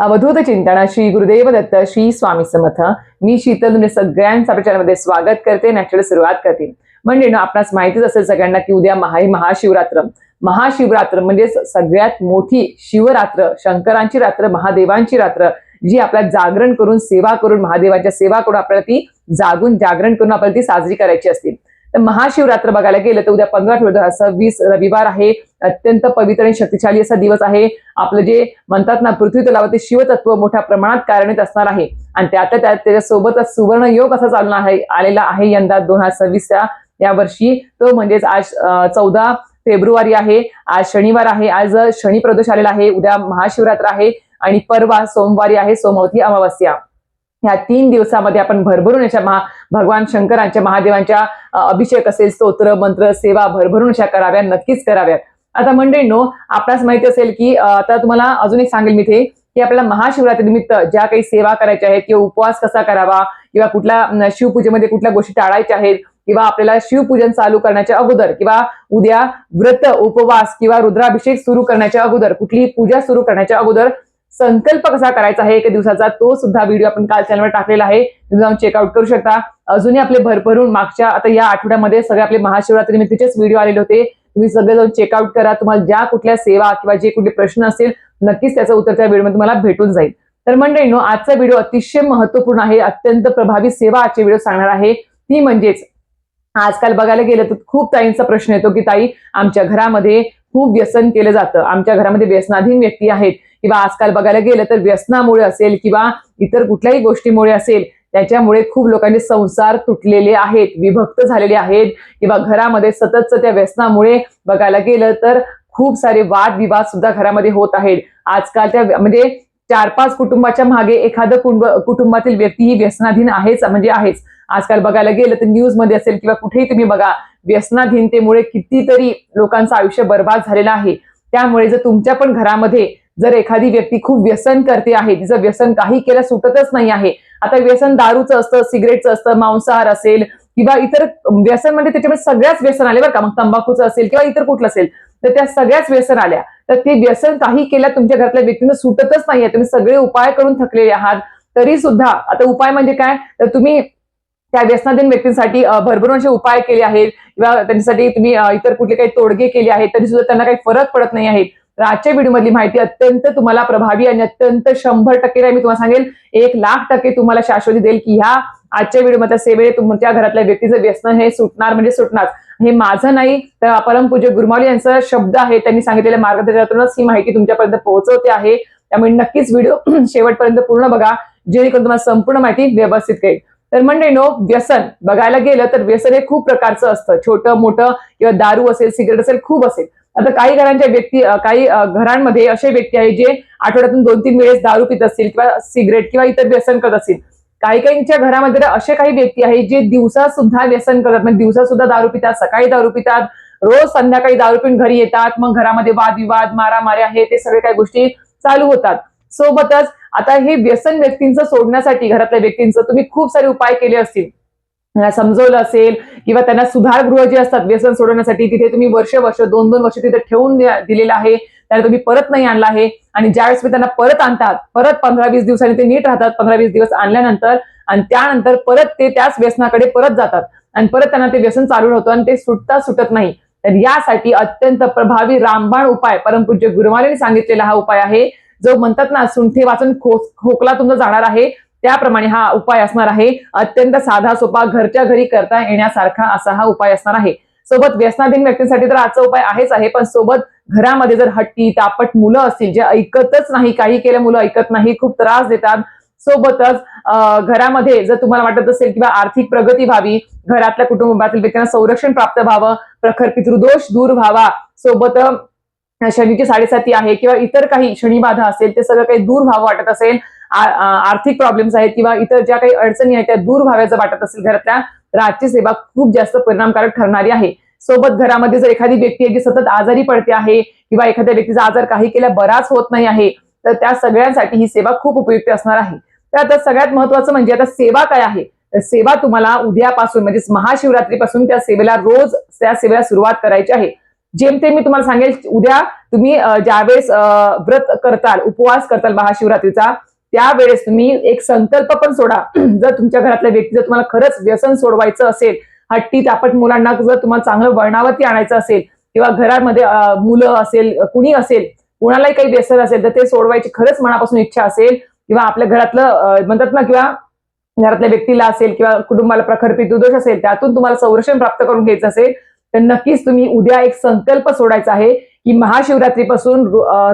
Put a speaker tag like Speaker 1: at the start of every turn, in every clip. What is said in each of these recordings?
Speaker 1: अवधूत चिंतन श्री गुरुदेव दत्त श्री स्वामी समर्थ. मी शीतल तुमचे सगळ्यांचा आपल्या स्वागत करते. नॅचरल सुरुवात करते. म्हणजे ना आपणास माहितीच असेल सगळ्यांना की उद्या महा महाशिवरात्र. महाशिवरात्र म्हणजेच सगळ्यात मोठी शिवरात्र शंकरांची रात्र महादेवांची रात्र जी आपल्याला जागरण करून सेवा करून महादेवाच्या सेवा करून आपल्याला ती जागून जागरण करून आपल्याला ती साजरी करायची असते. तर महाशिवरात्र बघायला गेलं तर उद्या पंधरा फेब्रुवारी सव्वीस रविवार आहे. अत्यंत पवित्र आणि शक्तिशाली असा दिवस आहे. आपलं जे म्हणतात ना पृथ्वी तलावरती शिवतत्व मोठ्या प्रमाणात कारणीत असणार आहे. आणि त्यात त्यात त्याच्यासोबतच सुवर्ण योग असा चालणार आहे आलेला आहे यंदा दोन हजार सव्वीसच्या या वर्षी. तो म्हणजेच आज चौदा फेब्रुवारी आहे. आज शनिवार आहे. आज शनी प्रदोष आलेला आहे. उद्या महाशिवरात्र आहे. आणि परवा सोमवारी आहे. सोमवती अमावस्या. ह्या तीन दिवसामध्ये आपण भरभरून अशा महा भगवान शंकरांच्या महादेवांच्या अभिषेक असेल स्तोत्र मंत्र सेवा भरभरून अशा कराव्या नक्कीच कराव्यात. आता मंडळींनो आपल्यास माहिती असेल की आता तुम्हाला अजून एक सांगेल मी ते की आपल्याला महाशिवरात्री निमित्त ज्या काही सेवा करायच्या आहेत किंवा उपवास कसा करावा किंवा कुठल्या शिवपूजेमध्ये कुठल्या गोष्टी टाळायच्या आहेत किंवा आपल्याला शिवपूजन चालू करण्याच्या अगोदर किंवा उद्या व्रत उपवास किंवा रुद्राभिषेक सुरू करण्याच्या अगोदर कुठली पूजा सुरू करण्याच्या अगोदर संकल्प कसा करायचा आहे एका दिवसाचा तो सुद्धा व्हिडिओ आपण काल चॅनलवर टाकलेला आहे. तुम्ही जाऊन चेकआउट करू शकता. अजूनही आपले भरभरून मागच्या आता या आठवड्यामध्ये सगळे आपले महाशिवरात्री निमित्तचेच व्हिडिओ आलेले होते. तुम्ही सगळे जाऊन चेकआउट करा. तुम्हाला ज्या कुठल्या सेवा किंवा जे कुठले प्रश्न असतील नक्कीच त्याचं उत्तर त्या व्हिडिओमध्ये तुम्हाला भेटून जाईल. तर मंडळीनो आजचा व्हिडिओ अतिशय महत्त्वपूर्ण आहे. अत्यंत प्रभावी सेवा आजचे व्हिडिओ सांगणार आहे. ती म्हणजेच आजकाल बघायला गेलं तर खूप ताईंचा प्रश्न येतो की ताई आमच्या घरामध्ये खूप व्यसन केलं जातं. आमच्या घरामध्ये व्यसनाधीन व्यक्ती आहेत. किंवा आजकाल बघायला गेलं तर व्यसनामुळे असेल किंवा इतर कुठल्याही गोष्टीमुळे असेल त्याच्यामुळे खूप लोकांचे संसार तुटलेले आहेत विभक्त झालेले आहेत. किंवा घरामध्ये सततच त्या व्यसनामुळे बघायला गेलं तर खूप सारे वादविवाद सुद्धा घरामध्ये होत आहेत. आजकाल त्या म्हणजे चार पाच कुटुंबाच्या मागे एखादं कुटुंब कुटुंबातील व्यक्ती ही व्यसनाधीन आहेच म्हणजे आहेच. आजकाल बघायला गेलं तर न्यूजमध्ये असेल किंवा कुठेही तुम्ही बघा व्यसनाधीनतेमुळे कितीतरी लोकांचं आयुष्य बर्बाद झालेलं आहे. त्यामुळे जर तुमच्या पण घरामध्ये जर एखादी व्यक्ती खूप व्यसन करते आहे तिचं व्यसन काही केलं सुटतच नाही आहे. आता व्यसन दारूचं असतं सिगरेटचं असतं मांसाहार असेल किंवा इतर व्यसन म्हणजे त्याच्यामध्ये सगळ्याच व्यसन आले बरं का. मग तंबाखूचं असेल किंवा इतर कुठलं असेल तर त्या सगळ्याच व्यसन आल्या. तर ते व्यसन काही केल्या तुमच्या घरातल्या व्यक्तीनं सुटतच नाहीये तुम्ही सगळे उपाय करून थकलेले आहात. तरी सुद्धा आता उपाय म्हणजे काय? तर तुम्ही त्या व्यसनाधीन व्यक्तींसाठी भरभरून असे उपाय केले आहेत. किंवा त्यांच्यासाठी तुम्ही इतर कुठले काही तोडगे केले आहेत तरी सुद्धा त्यांना काही फरक पडत नाही आहे. तर आजच्या व्हिडिओमधली माहिती अत्यंत तुम्हाला प्रभावी आणि अत्यंत शंभर टक्के नाही मी तुम्हाला सांगेल एक लाख टक्के तुम्हाला शाश्वती देईल की ह्या आजच्या व्हिडिओमधल्या सेवेने तुमच्या घरातल्या व्यक्तीचं व्यसन हे सुटणार म्हणजे सुटणार. हे माझं नाही तर परमपूज्य गुरुमाली यांचा शब्द आहे. त्यांनी सांगितलेल्या मार्गदर्शनातूनच ही माहिती तुमच्यापर्यंत पोहोचवते आहे. त्यामुळे नक्कीच व्हिडिओ शेवटपर्यंत पूर्ण बघा. जेणेकरून तुम्हाला संपूर्ण माहिती व्यवस्थित कळेल. तर म्हणजे नो व्यसन. बघायला गेलं तर व्यसन हे खूप प्रकारचं असतं. छोटं मोठं किंवा दारू असेल सिगरेट असेल खूप असेल. आता काही घरांच्या व्यक्ती काही घरांमध्ये असे व्यक्ती आहेत जे आठवड्यातून दोन तीन वेळेस दारू पित असतील किंवा सिगरेट किंवा इतर व्यसन करत असतील. काही काहींच्या घरामध्ये तर असे काही व्यक्ती आहेत जे दिवसा सुद्धा व्यसन करतात. म्हणजे दिवसा सुद्धा दारू पितात सकाळी दारू पितात रोज संध्याकाळी दारू पिऊन घरी येतात मग घरामध्ये वादविवाद मारामाऱ्या हे ते सगळे काही गोष्टी चालू होतात. सोबतच आता हे व्यसन व्यक्तींचं सोडण्यासाठी घरातल्या व्यक्तींचं तुम्ही खूप सारे उपाय केले असतील. त्यांना समजवलं असेल किंवा त्यांना सुधारगृह जे असतात व्यसन सोडवण्यासाठी तिथे तुम्ही वर्ष वर्ष दोन दोन वर्ष तिथे ठेवून दिलेलं आहे. त्याला तुम्ही परत नाही आणला आहे. आणि ज्यावेळेस मी त्यांना परत आणतात परत पंधरा वीस दिवसांनी ते नीट राहतात पंधरा वीस दिवस आणल्यानंतर आणि त्यानंतर परत ते त्याच व्यसनाकडे परत जातात. आणि परत त्यांना ते व्यसन चालू होतं आणि ते सुटता सुटत नाही. तर यासाठी अत्यंत प्रभावी रामबाण उपाय परमपूज्य गुरुमालेने सांगितलेला हा उपाय आहे. जो म्हणतात ना सुंठे वाचून खोकला तुमचा जाणार आहे त्याप्रमाणे हा उपाय असणार आहे. अत्यंत साधा सोपा घरच्या घरी करता येण्यासारखा असा हा उपाय असणार आहे. सोबत व्यसनाधीन व्यक्तींसाठी तर आजचा उपाय आहेच आहे पण सोबत घरामध्ये जर हट्टी तापट मुलं असतील जे ऐकतच नाही काही केलं मुलं ऐकत नाही खूप त्रास देतात. सोबतच घरामध्ये जर तुम्हाला वाटत असेल किंवा आर्थिक प्रगती व्हावी घरातल्या कुटुंबातील व्यक्तींना संरक्षण प्राप्त व्हावं प्रखर पितृदोष दूर व्हावा सोबत शनीची साडेसाती आहे किंवा इतर काही शनिबाधा असेल ते सगळं काही दूर व्हावं वाटत असेल आर्थिक प्रॉब्लेम्स आहेत किंवा इतर ज्या काही अडचणी आहेत त्या दूर व्हाव्याचं वाटत असेल घरातल्या तर आजची सेवा खूप जास्त परिणामकारक ठरणारी आहे. सोबत घरामध्ये जर एखादी व्यक्ती आहे जी सतत आजारी पडते आहे किंवा एखाद्या व्यक्तीचा आजार काही केल्या बराच होत नाही आहे तर त्या सगळ्यांसाठी ही सेवा खूप उपयुक्त असणार आहे. तर आता सगळ्यात महत्वाचं म्हणजे आता सेवा काय आहे? तर सेवा तुम्हाला उद्यापासून म्हणजेच महाशिवरात्रीपासून त्या सेवेला रोज त्या सेवेला सुरुवात करायची आहे. जेमतेम मी तुम्हाला सांगेल उद्या तुम्ही ज्यावेळेस व्रत करताल उपवास करताल महाशिवरात्रीचा त्यावेळेस तुम्ही एक संकल्प पण सोडा. जर तुमच्या घरातल्या व्यक्ती जर तुम्हाला खरंच व्यसन सोडवायचं असेल हट्टी तापट मुलांना जर तुम्हाला चांगलं वळणावरती आणायचं असेल किंवा घरामध्ये मुलं असेल कुणी असेल कुणालाही काही व्यसन असेल तर ते सोडवायची खरंच मनापासून इच्छा असेल किंवा आपल्या घरातलं म्हणतात ना किंवा घरातल्या व्यक्तीला असेल किंवा कुटुंबाला प्रखरपी दुदोष असेल त्यातून तुम्हाला संरक्षण प्राप्त करून घ्यायचं असेल तर नक्कीच तुम्ही उद्या एक संकल्प सोडायचा आहे की महाशिवरात्रीपासून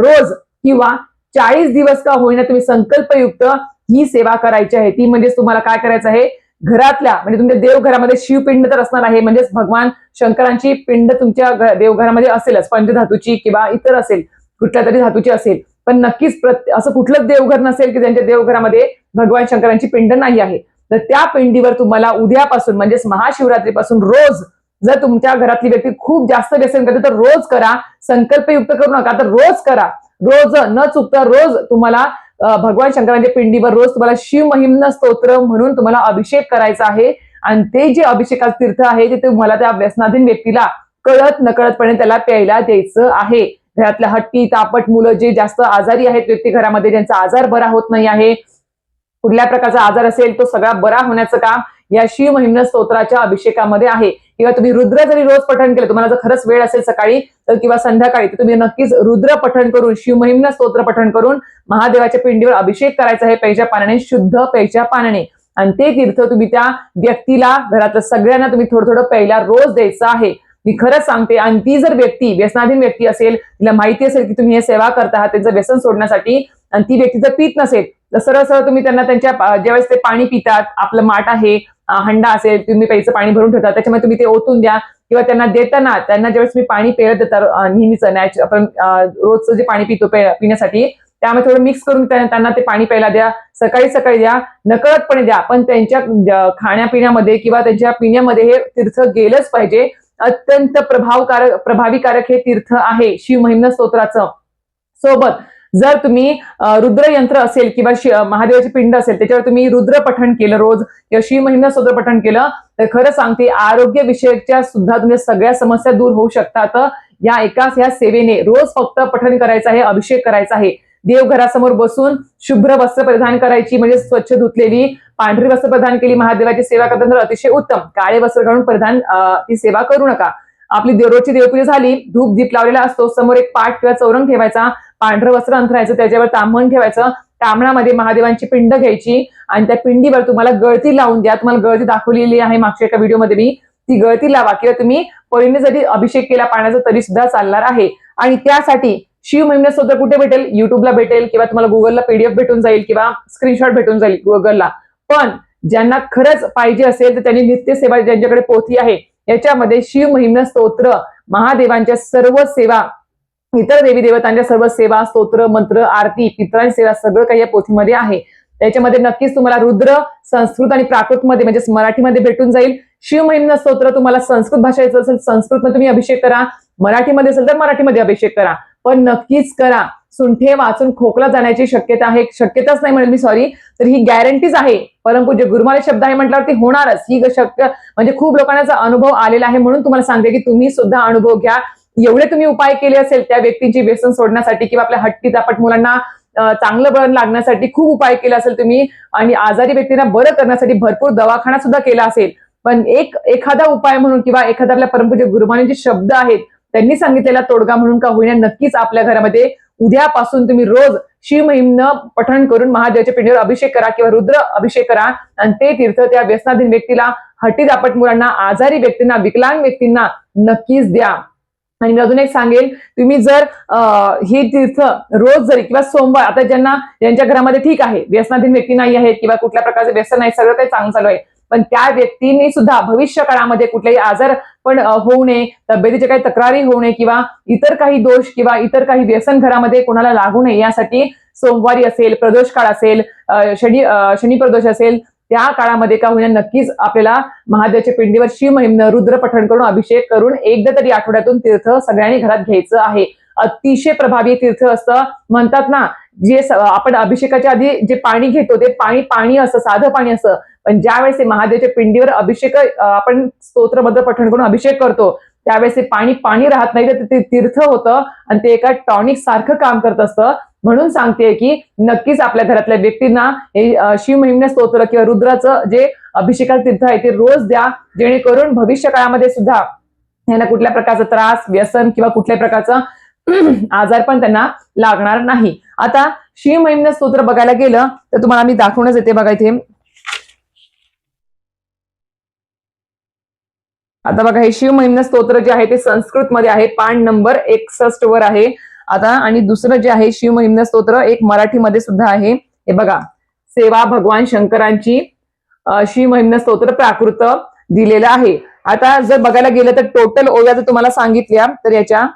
Speaker 1: रोज किंवा चाळीस दिवस का होईना तुम्ही संकल्पयुक्त ही सेवा करायची आहे. ती म्हणजेच तुम्हाला काय करायचं आहे? घरातल्या म्हणजे तुमच्या देवघरामध्ये शिवपिंड तर असणार आहे म्हणजेच भगवान शंकरांची पिंड तुमच्या देवघरामध्ये असेलच. पंचधातूची किंवा इतर असेल कुठल्या तरी धातूची असेल. पण नक्कीच असं कुठलंच देवघर नसेल की त्यांच्या देवघरामध्ये भगवान शंकरांची पिंड नाही आहे. तर त्या पिंडीवर तुम्हाला उद्यापासून म्हणजेच महाशिवरात्रीपासून रोज जर तुमच्या घरातली व्यक्ती खूप जास्त व्यसन करते तर रोज करा. संकल्पयुक्त करू नका तर रोज करा. रोज न चुकता रोज तुम्हाला भगवान शंकरांच्या पिंडीवर रोज तुम्हाला शिव महिम्न स्तोत्र म्हणून तुम्हाला अभिषेक करायचा आहे. आणि ते जे अभिषेकाचं तीर्थ आहे ते तुम्हाला त्या व्यसनाधीन व्यक्तीला कळत नकळतपणे त्याला प्यायला द्यायचं आहे. घरातल्या हट्टी तापट मुलं जे जास्त आजारी आहेत व्यक्ती घरामध्ये ज्यांचा आजार बरा होत नाही आहे कुठल्या प्रकारचा आजार असेल तो सगळा बरा होण्याचं काम या शिव महिम्न स्तोत्राच्या अभिषेकामध्ये आहे. किंवा तुम्ही रुद्र जरी रोज पठण केलं तुम्हाला जर खरंच वेळ असेल सकाळी तर किंवा संध्याकाळी तर तुम्ही नक्कीच रुद्र पठण करून शिवमहिम्न स्तोत्र पठण करून महादेवाच्या पिंडीवर अभिषेक करायचा आहे पैच्या पाण्याने शुद्ध पैच्या पाण्याने. आणि ते तीर्थ तुम्ही त्या व्यक्तीला घरातल्या सगळ्यांना तुम्ही थोडं थोडं प्यायला रोज द्यायचं आहे. मी खरंच सांगते आणि ती जर व्यक्ती व्यसनाधीन व्यक्ती असेल तिला माहिती असेल की तुम्ही हे सेवा करता आहात त्यांचं व्यसन सोडण्यासाठी आणि ती व्यक्ती जर पित नसेल तर सरळ सरळ तुम्ही त्यांना त्यांच्या ज्यावेळेस ते पाणी पितात आपलं माठ आहे हंडा असेल तुम्ही प्यायचं पाणी भरून ठेवता त्याच्यामध्ये तुम्ही ते ओतून द्या किंवा त्यांना देताना त्यांना ज्यावेळेस तुम्ही पाणी पेरत देता नेहमीच नॅच आपण रोजचं जे पाणी पितो पिण्यासाठी त्यामध्ये थोडं मिक्स करून त्यांना ते पाणी प्यायला द्या सकाळी सकाळी द्या नकळतपणे द्या पण त्यांच्या खाण्यापिण्यामध्ये किंवा त्यांच्या पिण्यामध्ये हे तीर्थ गेलंच पाहिजे. अत्यंत प्रभावकारक प्रभावीकारक हे तीर्थ आहे शिवमहिम्न स्तोत्राचं सोबत जर तुम्ही रुद्र यंत्र असेल किंवा शि- महादेवाची पिंड असेल त्याच्यावर तुम्ही रुद्र पठण केलं रोज किंवा शिव महिना स्तोत्र पठण केलं तर खरं सांगते आरोग्य विषयकच्या सुद्धा तुमच्या सगळ्या समस्या दूर होऊ शकतात. या एकाच या सेवेने रोज फक्त पठण करायचं आहे अभिषेक करायचा आहे. देवघरासमोर बसून शुभ्र वस्त्र परिधान करायची म्हणजे स्वच्छ धुतलेली पांढरी वस्त्र परिधान केली महादेवाची सेवा करताना तर अतिशय उत्तम. काळे वस्त्र घालून परिधान ती सेवा करू नका. आपली देव- रोजची देवपूजा झाली धूप दीप लावलेला असतो समोर एक पाठ किंवा चौरंग ठेवायचा पांढरं वस्त्र अंथरायचं त्याच्यावर तांबण ठेवायचं तांबणामध्ये महादेवांची पिंड घ्यायची आणि त्या पिंडीवर तुम्हाला गळती लावून द्या. तुम्हाला गळती दाखवलेली आहे मागच्या एका व्हिडिओमध्ये मी. ती गळती लावा किंवा तुम्ही परीने जरी अभिषेक केला पाण्याचा तरी सुद्धा चालणार आहे. आणि त्यासाठी शिव महिम्न स्तोत्र कुठे भेटेल? युट्यूबला भेटेल किंवा तुम्हाला गुगलला पीडीएफ भेटून जाईल किंवा स्क्रीनशॉट भेटून जाईल गुगलला पण ज्यांना खरंच पाहिजे असेल तर त्यांनी नित्य सेवा ज्यांच्याकडे पोथी आहे याच्यामध्ये शिव महिम्न स्तोत्र महादेवांच्या सर्व सेवा इतर देवी देवतांच्या सर्व सेवा स्तोत्र मंत्र आरती पित्रांची सेवा सगळं काही या पोथीमध्ये आहे. त्याच्यामध्ये नक्कीच तुम्हाला रुद्र संस्कृत आणि प्राकृतमध्ये म्हणजे मराठीमध्ये भेटून जाईल. शिव स्तोत्र तुम्हाला संस्कृत भाषेचं असेल असेल संस्कृतमध्ये तुम्ही अभिषेक करा. मराठीमध्ये असेल तर मराठीमध्ये अभिषेक करा. पण नक्कीच करा. सुंठे वाचून खोकला जाण्याची शक्यता आहे. शक्यताच नाही म्हणेल मी सॉरी तर ही गॅरंटीज आहे. परंतु जे गुरुमाले शब्द आहे म्हटल्यावर ती होणारच. ही शक्य म्हणजे खूप लोकांचा अनुभव आलेला आहे म्हणून तुम्हाला सांगते की तुम्ही सुद्धा अनुभव घ्या. एवढे तुम्ही उपाय केले असेल त्या व्यक्तींची व्यसन सोडण्यासाठी किंवा आपल्या हट्टी दापट मुलांना चांगलं बळ लागण्यासाठी खूप उपाय केला असेल तुम्ही. आणि आजारी व्यक्तींना बरं करण्यासाठी भरपूर दवाखाना सुद्धा केला असेल. पण एक एखादा उपाय म्हणून किंवा एखादा आपल्या परमपूज्य गुरुमाने शब्द आहेत त्यांनी सांगितलेला तोडगा म्हणून का होईना नक्कीच आपल्या घरामध्ये उद्यापासून तुम्ही रोज शिवमहिमनं पठण करून महादेवाच्या पिंडीवर अभिषेक करा किंवा रुद्र अभिषेक करा. आणि ते तीर्थ त्या व्यसनाधीन व्यक्तीला हट्टी दापट मुलांना आजारी व्यक्तींना विकलांग व्यक्तींना नक्कीच द्या. आणि मी अजून एक सांगेल तुम्ही जर ही हे तीर्थ रोज जरी किंवा सोमवार आता ज्यांना ज्यांच्या घरामध्ये ठीक आहे व्यसनाधीन व्यक्ती नाही आहेत किंवा कुठल्या प्रकारचे व्यसन नाही सगळं काही चांगलं चालू आहे पण त्या व्यक्तींनी सुद्धा भविष्य काळामध्ये कुठलेही आजार पण होऊ नये तब्येतीच्या काही तक्रारी होऊ नये किंवा इतर काही दोष किंवा इतर काही व्यसन घरामध्ये कोणाला लागू नये यासाठी सोमवारी असेल प्रदोष काळ असेल शनी शनी प्रदोष असेल त्या काळामध्ये का होईना नक्कीच आपल्याला महादेवाच्या पिंडीवर शिव रुद्र पठण करून अभिषेक करून एकदा तरी आठवड्यातून तीर्थ सगळ्यांनी घरात घ्यायचं आहे. अतिशय प्रभावी तीर्थ असतं. म्हणतात ना जे आपण अभिषेकाच्या आधी जे पाणी घेतो ते पाणी पाणी असं साधं पाणी असं. पण ज्यावेळेस महादेवच्या महादेवाच्या पिंडीवर अभिषेक आपण स्तोत्रबद्ध पठण करून अभिषेक करतो त्यावेळेस ते पाणी पाणी राहत नाही तर ते तीर्थ होतं आणि ते एका टॉनिक सारखं काम करत असतं. म्हणून सांगते की नक्कीच आपल्या घरातल्या व्यक्तींना हे शिव शिवमहिम्न स्तोत्र किंवा रुद्राचं जे अभिषेकाचं तीर्थ आहे ते रोज द्या जेणेकरून भविष्य काळामध्ये सुद्धा यांना कुठल्या प्रकारचा त्रास व्यसन किंवा कुठल्याही प्रकारचा आजार पण त्यांना लागणार नाही. आता शिवमहिम्न स्तोत्र बघायला गेलं तर तुम्हाला मी दाखवूनच येते बघा इथे. आता बघा हे शिवमहिम्न स्तोत्र जे आहे ते संस्कृत मध्ये आहे पान नंबर एकसष्ट वर आहे. आता आणि दुसरं जे आहे शिवमहिम्न स्तोत्र एक मराठीमध्ये सुद्धा आहे. हे बघा सेवा भगवान शंकरांची शिव शिवमहिम्न स्तोत्र प्राकृत दिलेलं आहे. आता जर बघायला गेलं तर टोटल ओव्या जर तुम्हाला सांगितल्या तर याच्या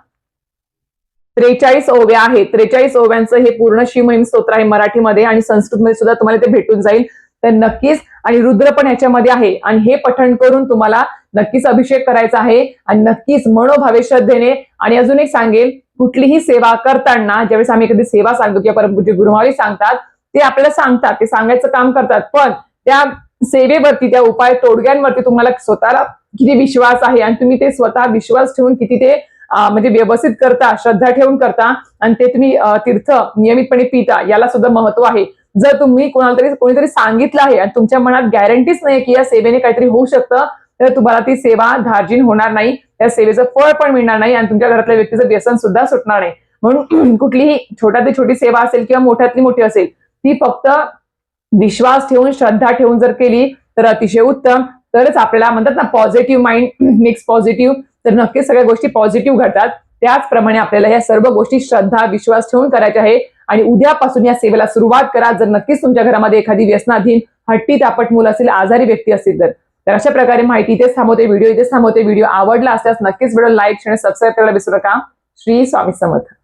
Speaker 1: त्रेचाळीस ओव्या आहेत. त्रेचाळीस ओव्यांचं हे पूर्ण शिवमहिम स्तोत्र आहे मराठीमध्ये आणि संस्कृतमध्ये सुद्धा तुम्हाला ते भेटून जाईल. तर नक्कीच आणि रुद्र पण याच्यामध्ये आहे. आणि हे पठण करून तुम्हाला नक्कीच अभिषेक करायचा आहे. आणि नक्कीच मनोभावे श्रद्धेने आणि अजून एक सांगेल कुठलीही सेवा करताना ज्यावेळेस आम्ही एखादी सेवा सांगतो किंवा परमपूज्य गुरुमावळी सांगतात ते आपल्याला सांगतात ते सांगायचं काम करतात. पण त्या सेवेवरती त्या उपाय तोडग्यांवरती तुम्हाला स्वतःला किती विश्वास आहे आणि तुम्ही ते स्वतः विश्वास ठेवून किती ते म्हणजे व्यवस्थित करता श्रद्धा ठेवून करता आणि ते तुम्ही तीर्थ नियमितपणे पिता याला सुद्धा महत्त्व आहे. जर तुम्ही कोणाला तरी कोणीतरी सांगितलं आहे आणि तुमच्या मनात गॅरंटीच नाही की या सेवेने काहीतरी होऊ शकतं तर तुम्हाला ती सेवा धार्जिन होणार नाही. त्या सेवेचं फळ पण मिळणार नाही आणि तुमच्या घरातल्या व्यक्तीचं व्यसन सुद्धा सुटणार नाही. म्हणून कुठलीही छोट्यातली छोटी सेवा असेल किंवा मोठ्यातली मोठी असेल ती फक्त विश्वास ठेवून श्रद्धा ठेवून जर केली तर अतिशय उत्तम. तरच आपल्याला म्हणतात ना पॉझिटिव्ह माइंड मिक्स पॉझिटिव्ह तर नक्कीच सगळ्या गोष्टी पॉझिटिव्ह घडतात. त्याचप्रमाणे आपल्याला या सर्व गोष्टी श्रद्धा विश्वास ठेवून करायच्या आहे. आणि उद्यापासून या सेवेला सुरुवात करा. जर नक्कीच तुमच्या घरामध्ये एखादी व्यसनाधीन हट्टी तापट मूल असेल आजारी व्यक्ती असतील तर. तर अशा प्रकारे माहिती इथेच थांबवते व्हिडिओ इथेच थांबवते व्हिडिओ आवडला असल्यास नक्कीच व्हिडिओ लाईक आणि सबस्क्राईब करायला विसरू नका. श्री स्वामी समर्थ.